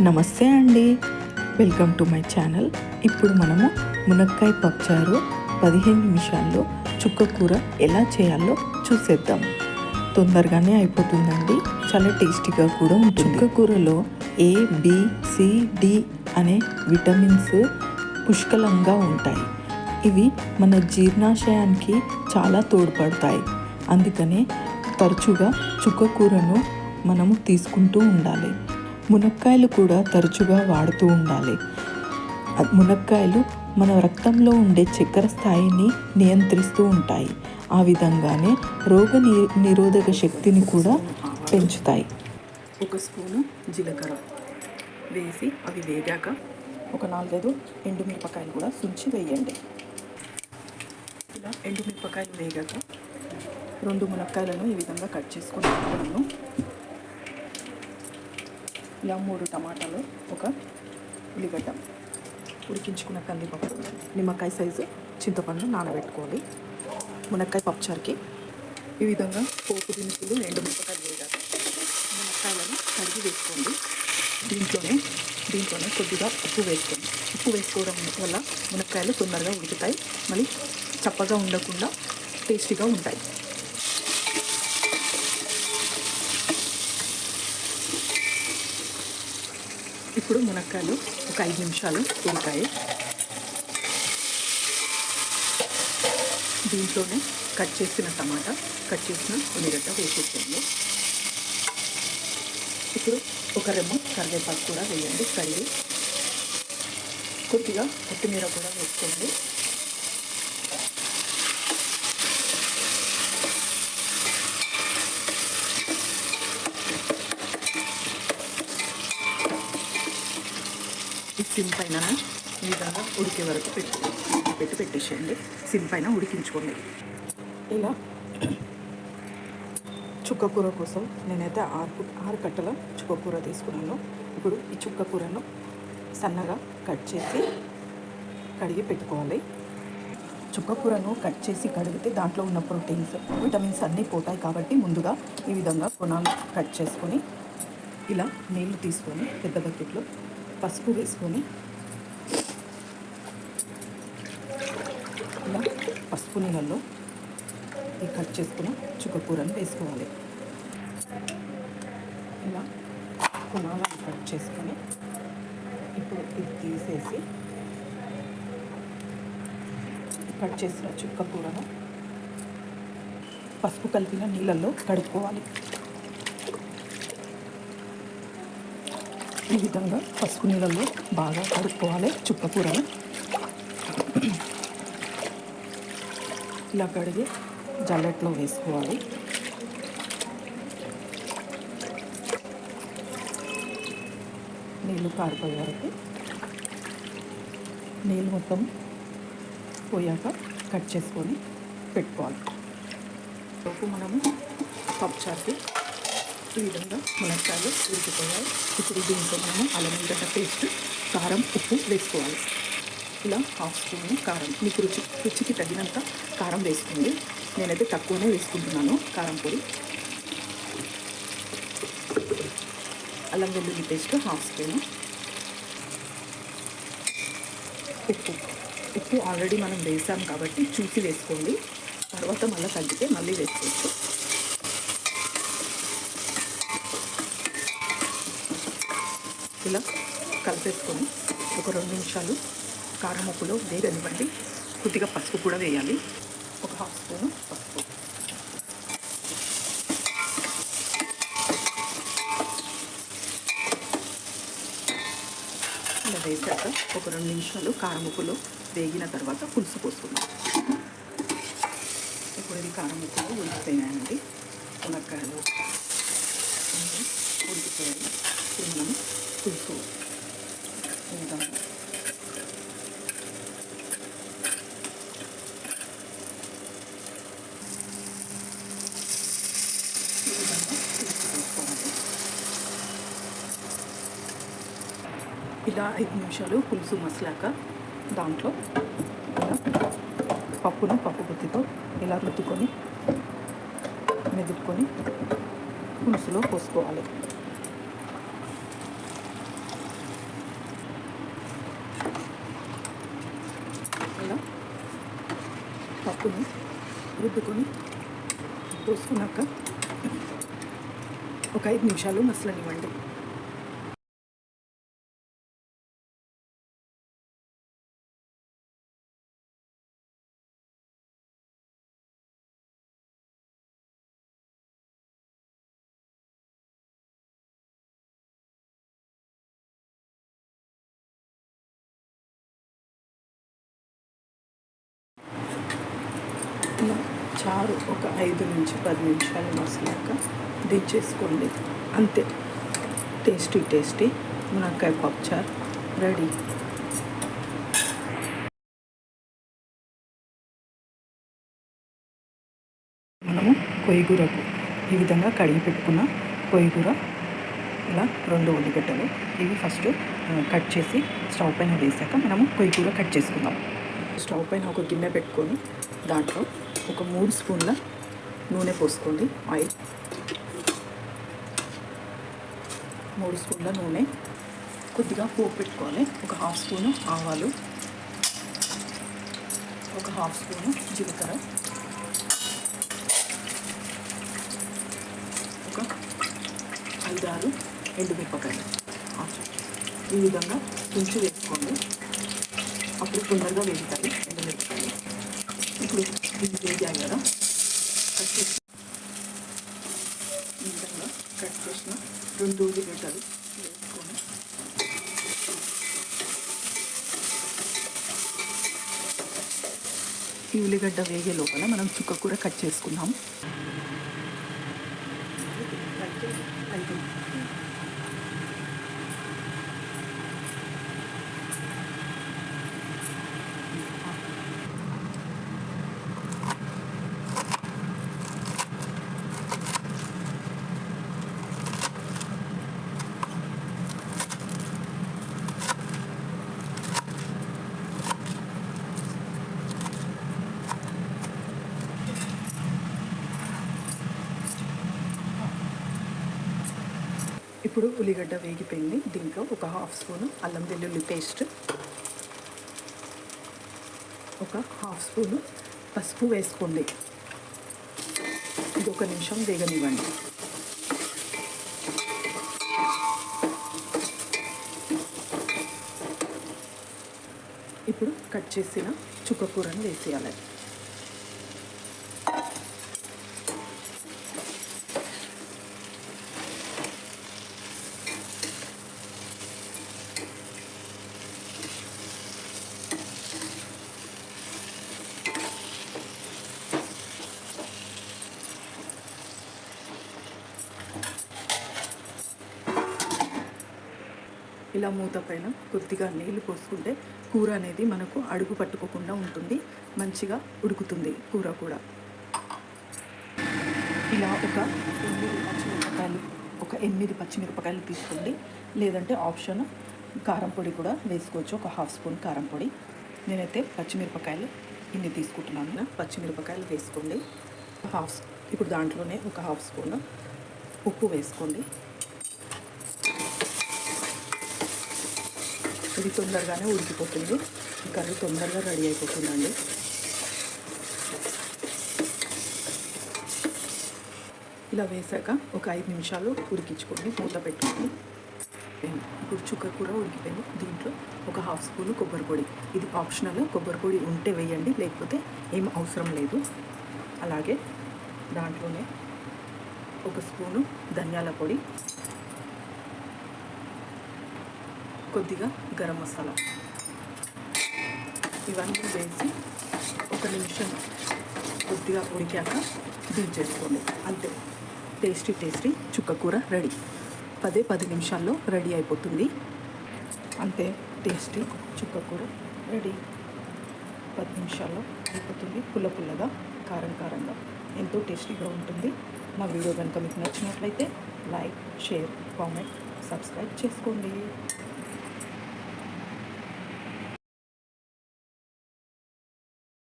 నమస్తే అండి. Welcome to my channel. ఇప్పుడు మనము మునక్కాయ పప్పుచారు పదిహేను నిమిషాల్లో చుక్క కూర ఎలా చేయాలో చూసేద్దాం. తొందరగానే అయిపోతుందండి. చాలా టేస్టీగా కూడా ఉంటుంది. చుక్క కూరలో ఏ బి సి డి అనే విటమిన్స్ పుష్కలంగా ఉంటాయి. ఇవి మన జీర్ణాశయానికి చాలా తోడ్పడతాయి. అందుకనే తరచుగా చుక్క కూరను మనము తీసుకుంటూ ఉండాలి. మునక్కాయలు కూడా తరచుగా వాడుతూ ఉండాలి. మునక్కాయలు మన రక్తంలో ఉండే చక్కెర స్థాయిని నియంత్రిస్తూ ఉంటాయి. ఆ విధంగానే రోగ నిరోధక శక్తిని కూడా పెంచుతాయి. ఒక స్పూను జీలకర్ర వేసి అవి వేగాక ఒక నాలుగైదు ఎండుమిరపకాయలు కూడా సుంచి వేయండి. ఇలా ఎండుమిరపకాయలు వేగాక రెండు మునక్కాయలను ఈ విధంగా కట్ చేసుకుని ఇలా మూడు టమాటాలు ఒక ఉల్లిగడ్డ ఉడికించుకున్న కందిపప్పు నిమ్మకాయ సైజు చింతపండు నానబెట్టుకోవాలి. మునక్కాయ పప్పుచారుకి ఈ విధంగా పోపు దినుసులు ఎండు మిరపకాయలు వేయాలి. మునక్కాయలను కడిగి వేసుకోండి. దీంట్లోనే దీంట్లోనే కొద్దిగా ఉప్పు వేసుకోండి. ఉప్పు వేసుకోవడం వల్ల మునక్కాయలు తొందరగా ఉడుకుతాయి. మళ్ళీ చప్పగా ఉండకుండా టేస్టీగా ఉంటాయి. ఇప్పుడు మునక్కాయలు ఒక ఐదు నిమిషాలు ఉడికాయి. దీంట్లోనే కట్ చేసిన టమాటా కట్ చేసిన ఉల్లిగడ్డ వేసేసేయండి ఇప్పుడు ఒక రెమ్మ కరివేపాకు కూడా వేయండి కడిగి కొద్దిగా కొత్తిమీర కూడా వేసుకోండి. సిమ్ పైన ఈ విధంగా ఉడికే వరకు పెట్టు పెట్టి పెట్టేసేయండి. సిమ్ పైన ఉడికించుకోండి. ఇలా చుక్క కూర కోసం నేనైతే ఆరు ఆరు కట్టల చుక్క కూర తీసుకున్నాను. ఇప్పుడు ఈ చుక్క కూరను సన్నగా కట్ చేసి కడిగి పెట్టుకోవాలి. చుక్క కూరను కట్ చేసి కడిగితే దాంట్లో ఉన్న ప్రోటీన్స్ విటమిన్స్ అన్నీ పోతాయి కాబట్టి ముందుగా ఈ విధంగా కొనాలు కట్ చేసుకొని ఇలా నీళ్ళు తీసుకొని పెద్ద బకెట్లో పసుపు వేసుకొని ఇలా పసుపు నీళ్ళల్లో ఈ కట్ చేసుకున్న చుక్కకూరను వేసుకోవాలి. ఇలా కునాలను కట్ చేసుకొని ఇప్పుడు ఇది తీసేసి కట్ చేసిన చుక్క కూరను పసుపు కలిపిన నీళ్ళల్లో కడుక్కోవాలి. ఈ విధంగా పసుపు నీళ్ళల్లో బాగా కడుక్కోవాలి చుక్కకూరని ఇలా కడిగి జల్లెట్లో వేసుకోవాలి. నీళ్ళు కారిపోయే వరకు నీళ్ళు మొత్తం పోయాక కట్ చేసుకొని పెట్టుకోవాలి. లోపు మనము పప్పుచారుకి ఈ విధంగా మునక్కాయలు ఉడికిపోయాయి. ఇప్పుడు దీంట్లో మనము అల్లం వెల్లిగడ్డ పేస్ట్ కారం ఉప్పు వేసుకోవాలి. ఇలా హాఫ్ స్పూన్ కారం. మీకు రుచి రుచికి తగినంత కారం వేసుకోండి. నేనైతే తక్కువనే వేసుకుంటున్నాను కారం పొడి. అల్లం వెల్లుల్లి పేస్ట్ హాఫ్ స్పూన్. ఉప్పు ఉప్పు ఆల్రెడీ మనం వేసాం కాబట్టి చూసి వేసుకోండి. తర్వాత మళ్ళీ తగ్గితే మళ్ళీ వేసుకోవచ్చు. ఇలా కలిపేసుకొని ఒక రెండు నిమిషాలు కారం ఉప్పులో వేగనివ్వండి. కొద్దిగా పసుపు కూడా వేయాలి. ఒక హాఫ్ స్పూను పసుపు. ఇలా వేసాక ఒక రెండు నిమిషాలు కారం ఉప్పులో వేగిన తర్వాత పులుసు పోసుకున్నాం ఇప్పుడు ఇది కారం ఉప్పులో ఉడికిపోయినాయండి. మునక్కాయలు. ఉడికిపోయాయి. ఇప్పుడు మనం పులుసు ఈ విధంగా ఈ విధంగా పులుసు పోసుకోవాలి ఇలా ఐదు నిమిషాలు పులుసు మసలాక దాంట్లో ఇలా పప్పును పప్పు గుత్తితో ఇలా రుద్దుకొని మెదుపుకొని పులుసులో పోసుకోవాలి పప్పును రుద్దుకొని పోసుకున్నాక ఒక ఐదు నిమిషాలు మసలనివ్వండి. ఇలా చారు ఒక ఐదు నుంచి పది నిమిషాలు మసిలాక దించేసుకోండి. అంతే. టేస్టీ టేస్టీ మునక్కాయ పప్పుచారు రెడీ. మనము కొయ్యగూరకు ఈ విధంగా కడిగి పెట్టుకున్న కొయ్యగూర ఇలా రెండు ఉల్లిగడ్డలు ఇవి ఫస్ట్ కట్ చేసి స్టవ్ పైన వేసాక మనము కొయ్యగూర కట్ చేసుకుందాం. స్టవ్ పైన ఒక గిన్నె పెట్టుకొని దాంట్లో ఒక మూడు స్పూన్ల నూనె పోసుకోండి ఆయిల్. మూడు స్పూన్ల నూనె. కొద్దిగా పోపు పెట్టుకోవాలి. ఒక హాఫ్ స్పూను ఆవాలు. ఒక హాఫ్ స్పూను జీలకర్ర. ఒక ఐదారు ఎండుమిరపకాయలు ఈ విధంగా తుంచి వేసుకోండి. అప్పుడు తొందరగా వేగుతాయి ఎండుమిరపకాయలు ఇప్పుడు ఇవి కదా కట్ విధంగా కట్ చేసిన రెండు ఉల్లిగడ్డలు వేసుకొని. ఈ ఉల్లిగడ్డ వేగే లోపల మనం చుక్క కూర కట్ చేసుకుందాం ఐదు ఇప్పుడు ఉల్లిగడ్డ వేగిపోయింది. దీంట్లో ఒక హాఫ్ స్పూను అల్లం వెల్లుల్లి పేస్ట్ ఒక హాఫ్ స్పూను పసుపు వేసుకోండి. ఇది ఒక నిమిషం వేగనివ్వండి. ఇప్పుడు కట్ చేసిన చుక్కకూరను వేసేయాలి. ఇలా మూత పైన కొద్దిగా నీళ్ళు పోసుకుంటే కూర అనేది మనకు అడుగు పట్టుకోకుండా ఉంటుంది. మంచిగా ఉడుకుతుంది కూర కూడా. ఇలా ఒక ఎనిమిది పచ్చిమిరపకాయలు ఒక ఎనిమిది పచ్చిమిరపకాయలు తీసుకోండి. లేదంటే ఆప్షన్ కారం పొడి కూడా వేసుకోవచ్చు. ఒక హాఫ్ స్పూన్ కారం పొడి. నేనైతే పచ్చిమిరపకాయలు ఇన్ని తీసుకుంటున్నాను. పచ్చిమిరపకాయలు వేసుకోండి. హాఫ్ ఇప్పుడు దాంట్లోనే ఒక హాఫ్ స్పూన్ ఉప్పు వేసుకోండి. ఇది తొందరగానే ఉడికిపోతుంది. ఈ కర్రీ తొందరగా రెడీ అయిపోతుందండి. ఇలా వేసాక ఒక ఐదు నిమిషాలు ఉడికించుకోండి. మూత పెట్టుకోండి. ఇప్పుడు చుక్క కూర ఉడికిపోయింది. దీంట్లో ఒక హాఫ్ స్పూన్ కొబ్బరి పొడి. ఇది ఆప్షనల్. కొబ్బరి పొడి ఉంటే వేయండి లేకపోతే ఏం అవసరం లేదు. అలాగే దాంట్లోనే ఒక స్పూను ధనియాల పొడి కొద్దిగా గరం మసాలా. ఇవన్నీ వేసి ఒక నిమిషం కొద్దిగా ఉడికాక చేసుకోండి. అంతే. టేస్టీ టేస్టీ చుక్క కూర రెడీ పదే పది నిమిషాల్లో రెడీ అయిపోతుంది. అంతే. టేస్టీ చుక్క కూర రెడీ పది నిమిషాల్లో అయిపోతుంది. పుల్ల పుల్లగా కారం కారంగా. ఎంతో టేస్టీగా ఉంటుంది. నా వీడియో కనుక మీకు నచ్చినట్లయితే లైక్ షేర్ కామెంట్ సబ్స్క్రైబ్ చేసుకోండి.